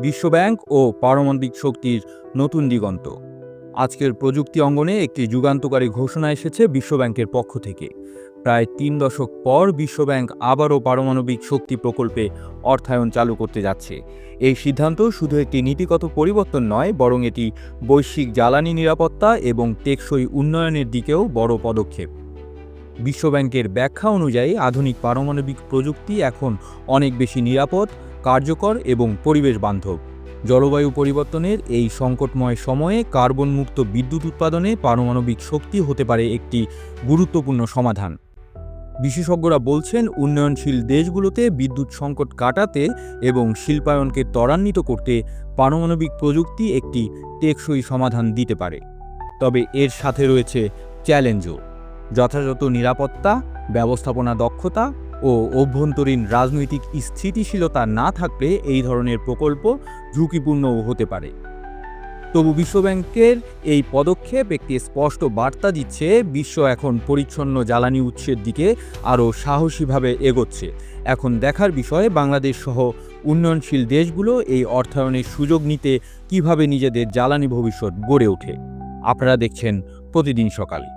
বিশ্বব্যাংক ও পারমাণবিক শক্তির নতুন দিগন্ত। আজকের প্রযুক্তি অঙ্গনে একটি যুগান্তকারী ঘোষণা এসেছে বিশ্বব্যাংকের পক্ষ থেকে। প্রায় তিন দশক পর বিশ্বব্যাংক আবারও পারমাণবিক শক্তি প্রকল্পে অর্থায়ন চালু করতে যাচ্ছে। এই সিদ্ধান্ত শুধু একটি নীতিগত পরিবর্তন নয়, বরং এটি বৈশ্বিক জ্বালানি নিরাপত্তা এবং টেকসই উন্নয়নের দিকেও বড় পদক্ষেপ। বিশ্বব্যাংকের ব্যাখ্যা অনুযায়ী আধুনিক পারমাণবিক প্রযুক্তি এখন অনেক বেশি নিরাপদ কার্যকর এবং পরিবেশ বান্ধব। জলবায়ু পরিবর্তনের এই সংকটময় সময়ে কার্বন মুক্ত বিদ্যুৎ উৎপাদনে পারমাণবিক শক্তি হতে পারে একটি গুরুত্বপূর্ণ সমাধান। বিশেষজ্ঞরা বলছেন, উন্নয়নশীল দেশগুলোতে বিদ্যুৎ সংকট কাটাতে এবং শিল্পায়নকে ত্বরান্বিত করতে পারমাণবিক প্রযুক্তি একটি টেকসই সমাধান দিতে পারে। তবে এর সাথে রয়েছে চ্যালেঞ্জও। যথাযথ নিরাপত্তা, ব্যবস্থাপনা দক্ষতা ও অভ্যন্তরীণ রাজনৈতিক স্থিতিশীলতা না থাকলে এই ধরনের প্রকল্প ঝুঁকিপূর্ণও হতে পারে। তবু বিশ্বব্যাংকের এই পদক্ষেপ একটি স্পষ্ট বার্তা দিচ্ছে, বিশ্ব এখন পরিচ্ছন্ন জ্বালানি উৎসের দিকে আরও সাহসীভাবে এগোচ্ছে। এখন দেখার বিষয়ে, বাংলাদেশ সহ উন্নয়নশীল দেশগুলো এই অর্থায়নের সুযোগ নিতে কীভাবে নিজেদের জ্বালানি ভবিষ্যৎ গড়ে ওঠে। আপনারা দেখছেন প্রতিদিন সকালে।